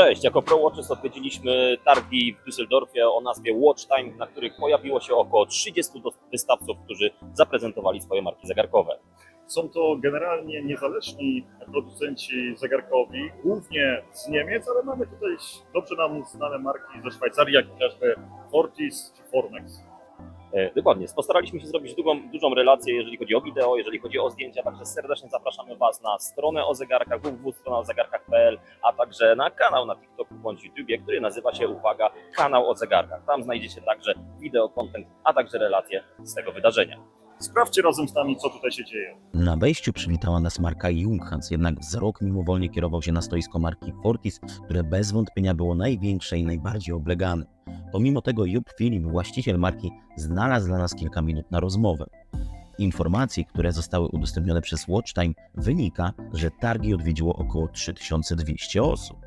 Cześć, jako ProWatches odwiedziliśmy targi w Düsseldorfie o nazwie Watch Time, na których pojawiło się około 30 dos- wystawców, którzy zaprezentowali swoje marki zegarkowe. Są to generalnie niezależni producenci zegarkowi, głównie z Niemiec, ale mamy tutaj dobrze nam znane marki ze Szwajcarii, jak chociażby Fortis czy Formex. E, Dokładnie, postaraliśmy się zrobić długą, dużą relację, jeżeli chodzi o wideo, jeżeli chodzi o zdjęcia, także serdecznie zapraszamy Was na stronę o zegarkach, www.stronaozegarkach.pl, a także na kanał na TikToku bądź YouTubie, który nazywa się, uwaga, kanał o zegarkach. Tam znajdziecie także wideo, content, a także relacje z tego wydarzenia. Sprawdźcie razem z nami, co tutaj się dzieje. Na wejściu przywitała nas marka Junghans, jednak wzrok mimowolnie kierował się na stoisko marki Fortis, które bez wątpienia było największe i najbardziej oblegane. Pomimo tego Jupp Filip, właściciel marki, znalazł dla nas kilka minut na rozmowę. Informacji, które zostały udostępnione przez Watchtime, wynika, że targi odwiedziło około 3200 osób.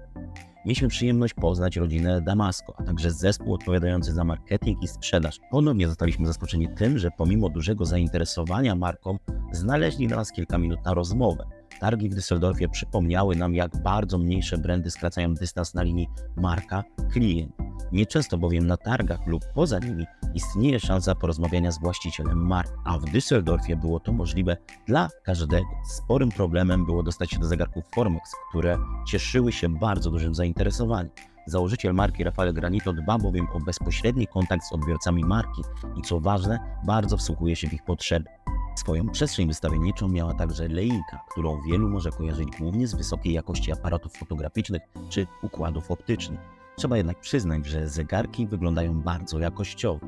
Mieliśmy przyjemność poznać rodzinę Damasko, a także zespół odpowiadający za marketing i sprzedaż. Ponownie zostaliśmy zaskoczeni tym, że pomimo dużego zainteresowania marką, znaleźli dla nas kilka minut na rozmowę. Targi w Düsseldorfie przypomniały nam, jak bardzo mniejsze brandy skracają dystans na linii marka-klient. Nieczęsto bowiem na targach lub poza nimi istnieje szansa porozmawiania z właścicielem mark, a w Düsseldorfie było to możliwe dla każdego. Sporym problemem było dostać się do zegarków Formex, które cieszyły się bardzo dużym zainteresowaniem. Założyciel marki Rafael Granito dba bowiem o bezpośredni kontakt z odbiorcami marki i co ważne, bardzo wsłuchuje się w ich potrzeby. Swoją przestrzeń wystawienniczą miała także Leica, którą wielu może kojarzyć głównie z wysokiej jakości aparatów fotograficznych czy układów optycznych. Trzeba jednak przyznać, że zegarki wyglądają bardzo jakościowo.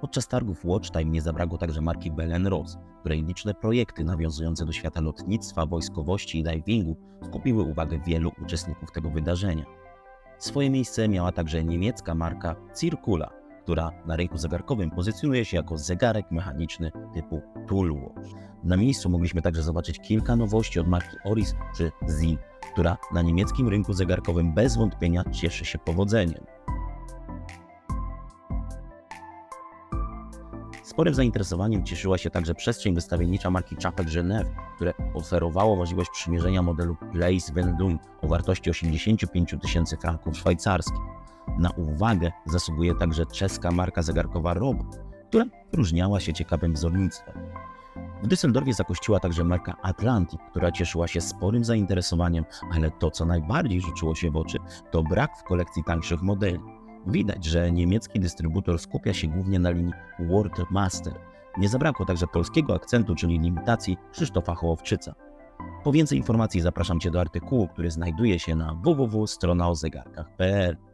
Podczas targów Watchtime nie zabrakło także marki Bell Ross, której liczne projekty nawiązujące do świata lotnictwa, wojskowości i divingu skupiły uwagę wielu uczestników tego wydarzenia. Swoje miejsce miała także niemiecka marka Circula, która na rynku zegarkowym pozycjonuje się jako zegarek mechaniczny typu Toolwatch. Na miejscu mogliśmy także zobaczyć kilka nowości od marki Oris czy Zin, która na niemieckim rynku zegarkowym bez wątpienia cieszy się powodzeniem. Sporym zainteresowaniem cieszyła się także przestrzeń wystawiennicza marki Chapek Genève, które oferowało możliwość przymierzenia modelu Place Vendôme o wartości 85 tysięcy franków szwajcarskich. Na uwagę zasługuje także czeska marka zegarkowa Robot, która wyróżniała się ciekawym wzornictwem. W Düsseldorfie zakościła także marka Atlantic, która cieszyła się sporym zainteresowaniem, ale to, co najbardziej rzuciło się w oczy, to brak w kolekcji tańszych modeli. Widać, że niemiecki dystrybutor skupia się głównie na linii World Master. Nie zabrakło także polskiego akcentu, czyli limitacji Krzysztofa Hołowczyca. Po więcej informacji zapraszam Cię do artykułu, który znajduje się na www.stronaozegarkach.pl.